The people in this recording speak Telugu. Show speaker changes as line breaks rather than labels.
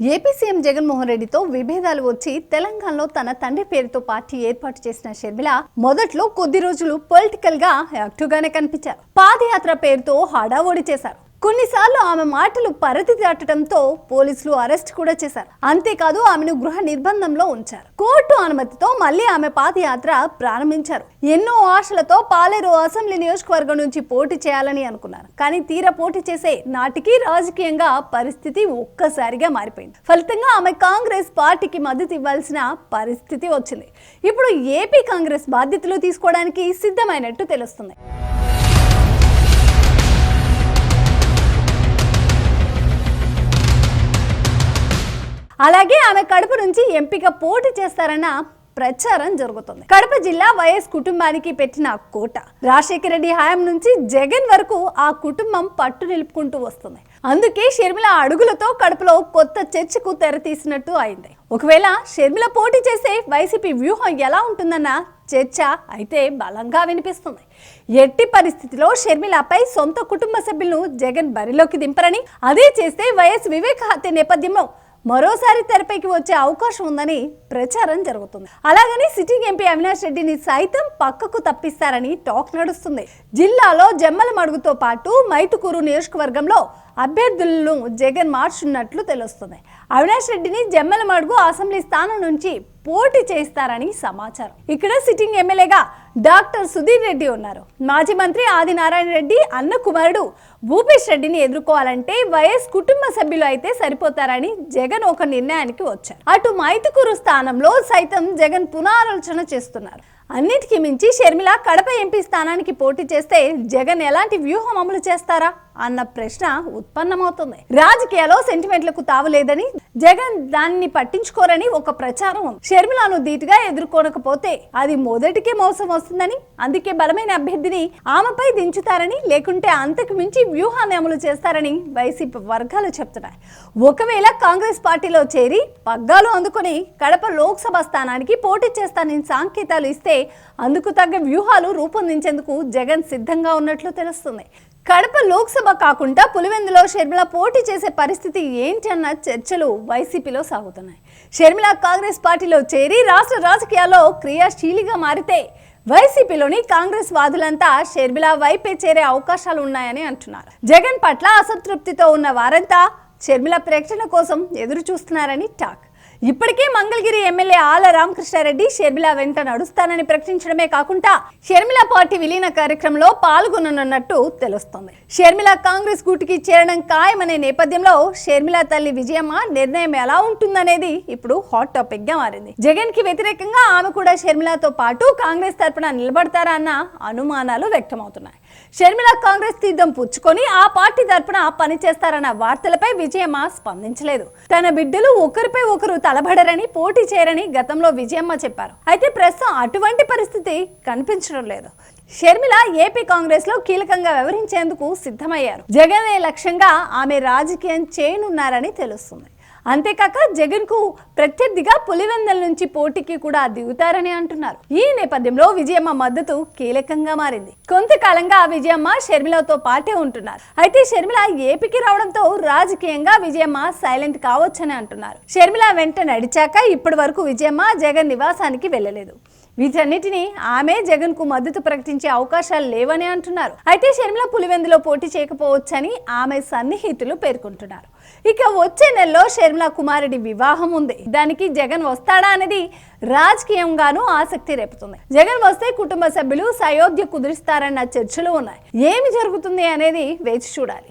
ఏపీ సీఎం జగన్మోహన్ రెడ్డితో విభేదాలు వచ్చి తెలంగాణలో తన తండ్రి పేరుతో పార్టీ ఏర్పాటు చేసిన షర్మిల మొదట్లో కొద్ది రోజులు పొలిటికల్గా యాక్టివ్ గానే కనిపించారు. పాదయాత్ర పేరుతో హడావోడి చేశారు. కొన్నిసార్లు ఆమె మాటలు పరిధి దాటడంతో పోలీసులు అరెస్ట్ కూడా చేశారు. అంతేకాదు ఆమెను గృహ నిర్బంధంలో ఉంచారు. కోర్టు అనుమతితో మళ్ళీ ఆమె పాదయాత్ర ప్రారంభించారు. ఎన్నో ఆశలతో పాలేరు అసెంబ్లీ నియోజకవర్గం నుంచి పోటీ చేయాలని అనుకున్నారు. కానీ తీర పోటీ చేసే నాటికి రాజకీయంగా పరిస్థితి ఒక్కసారిగా మారిపోయింది. ఫలితంగా ఆమె కాంగ్రెస్ పార్టీకి మద్దతు ఇవ్వాల్సిన పరిస్థితి వచ్చింది. ఇప్పుడు ఏపీ కాంగ్రెస్ బాధ్యతలు తీసుకోవడానికి సిద్ధమైనట్టు తెలుస్తుంది. అలాగే ఆమె కడప నుంచి ఎంపిక పోటీ చేస్తారన్న ప్రచారం జరుగుతుంది. కడప జిల్లా వైఎస్ కుటుంబానికి పెట్టిన కోట. రాజశేఖర రెడ్డి హయాం నుంచి జగన్ వరకు ఆ కుటుంబం పట్టు నిలుపుకుంటూ వస్తుంది. అందుకే షర్మిల అడుగులతో కడపలో కొత్త చర్చకు తెరతీసినట్టు అయింది. ఒకవేళ షర్మిల పోటీ చేసే వైసీపీ వ్యూహం ఎలా ఉంటుందన్న చర్చ అయితే బలంగా వినిపిస్తుంది. ఎట్టి పరిస్థితిలో షర్మిలపై సొంత కుటుంబ సభ్యులను జగన్ బరిలోకి దింపరని అదే చేస్తే వైఎస్ వివేక హత్య నేపథ్యంలో మరోసారి తెరపైకి వచ్చే అవకాశం ఉందని ప్రచారం జరుగుతుంది. అలాగని సిట్టింగ్ ఎంపీ అవినాష్ రెడ్డిని సైతం పక్కకు తప్పిస్తారని టాక్ నడుస్తుంది. జిల్లాలో జమ్మల మడుగుతో పాటు మైతుకూరు నియోజకవర్గంలో అభ్యర్థులను జగన్ మార్చున్నట్లు తెలుస్తుంది. అవినాష్ రెడ్డిని జమ్మల మడుగు అసెంబ్లీ స్థానం నుంచి పోటీ చేస్తారని సమాచారం. ఇక్కడ సిట్టింగ్ ఎమ్మెల్యేగా డాక్టర్ సుధీర్ రెడ్డి ఉన్నారు. మాజీ మంత్రి ఆదినారాయణ రెడ్డి అన్న కుమారుడు భూపేష్ రెడ్డిని ఎదుర్కోవాలంటే వైఎస్ కుటుంబ సభ్యులు అయితే సరిపోతారని జగన్ ఒక నిర్ణయానికి వచ్చారు. అటు మైతుకూరు స్థానంలో సైతం జగన్ పునరాలోచన చేస్తున్నారు. అన్నిటికీ మించి షర్మిల కడప ఎంపీ స్థానానికి పోటీ చేస్తే జగన్ ఎలాంటి వ్యూహం అమలు చేస్తారా? అన్న ప్రశ్న ఉత్పన్నమవుతుంది. రాజకీయాల్లో సెంటిమెంట్లకు తావులేదని జగన్ దాన్ని పట్టించుకోరని ఒక ప్రచారం ఉంది. ధీటుగా ఎదుర్కోనకపోతే అది మొదటికే మోసం వస్తుందని అందుకే బలమైన అభ్యర్థిని ఆమెపై దించుతారని లేకుంటే అంతకు మించి వ్యూహాన్ని అమలు చేస్తారని వైసీపీ వర్గాలు చెప్తున్నాయి. ఒకవేళ కాంగ్రెస్ పార్టీలో చేరి పగ్గాలు అందుకొని కడప లోక్సభ స్థానానికి పోటీ చేస్తానని సంకేతాలు ఇస్తే అందుకు తగ్గ వ్యూహాలు రూపొందించేందుకు జగన్ సిద్ధంగా ఉన్నట్లు తెలుస్తుంది. కడప లోక్సభ కాకుండా పులివెందులో షర్మిల పోటీ చేసే పరిస్థితి ఏంటి అన్న చర్చలు వైసీపీలో సాగుతున్నాయి. షర్మిల కాంగ్రెస్ పార్టీలో చేరి రాష్ట్ర రాజకీయాల్లో క్రియాశీలిగా మారితే వైసీపీలోని కాంగ్రెస్ వాదులంతా షర్మిల వైపే చేరే అవకాశాలు ఉన్నాయని అంటున్నారు. జగన్ పట్ల అసంతృప్తితో ఉన్న వారంతా షర్మిల ప్రకటన కోసం ఎదురు చూస్తున్నారని టాక్. ఇప్పటికే మంగళగిరి ఎమ్మెల్యే ఆల రామకృష్ణారెడ్డి షర్మిల వెంట నడుస్తానని ప్రకటించడమే కాకుండా షర్మిల పార్టీ విలీన కార్యక్రమంలో పాల్గొననున్నట్టు తెలుస్తోంది. షర్మిల కాంగ్రెస్ గూటికి చేరడం ఖాయమనే నేపథ్యంలో షర్మిల తల్లి విజయమ్మ నిర్ణయం ఎలా ఉంటుందనేది ఇప్పుడు హాట్ టాపిక్గా మారింది. జగన్కి వ్యతిరేకంగా ఆమె కూడా షర్మిలతో పాటు కాంగ్రెస్ తరపున నిలబడతారా అన్న అనుమానాలు వ్యక్తమవుతున్నాయి. షర్మిల కాంగ్రెస్ తీర్థం పుచ్చుకొని ఆ పార్టీ తరపున పనిచేస్తారన్న వార్తలపై విజయమ్మ స్పందించలేదు. తన బిడ్డలు ఒకరిపై ఒకరు తలబడరని పోటీ చేయరని గతంలో విజయమ్మ చెప్పారు. అయితే ప్రస్తుతం అటువంటి పరిస్థితి కనిపించడం లేదు. షర్మిల ఏపీ కాంగ్రెస్లో కీలకంగా వ్యవహరించేందుకు సిద్ధమయ్యారు. జగనే లక్ష్యంగా ఆమె రాజకీయం చేయనున్నారని తెలుస్తుంది. అంతేకాక జగన్కు ప్రత్యర్థిగా పులివెందల నుంచి పోటీకి కూడా దిగుతారని అంటున్నారు. ఈ నేపథ్యంలో విజయమ్మ మద్దతు కీలకంగా మారింది. కొంతకాలంగా విజయమ్మ షర్మిలతో పాటే ఉంటున్నారు. అయితే షర్మిల ఏపీకి రావడంతో రాజకీయంగా విజయమ్మ సైలెంట్ కావచ్చని అంటున్నారు. షర్మిల వెంట నడిచాక ఇప్పటి వరకు విజయమ్మ జగన్ నివాసానికి వెళ్ళలేదు. వీటన్నిటిని ఆమె జగన్కు మద్దతు ప్రకటించే అవకాశాలు లేవని అంటున్నారు. అయితే షర్మిల పులివెందులో పోటీ చేయకపోవచ్చని ఆమె సన్నిహితులు పేర్కొంటున్నారు. ఇక వచ్చే నెలలో షర్మిల కుమారుడి వివాహం ఉంది. దానికి జగన్ వస్తాడా అనేది రాజకీయంగానూ ఆసక్తి రేపుతుంది. జగన్ వస్తే కుటుంబ సభ్యులు సయోధ్య కుదిరిస్తారన్న చర్చలు ఉన్నాయి. ఏమి జరుగుతుంది అనేది వేచి చూడాలి.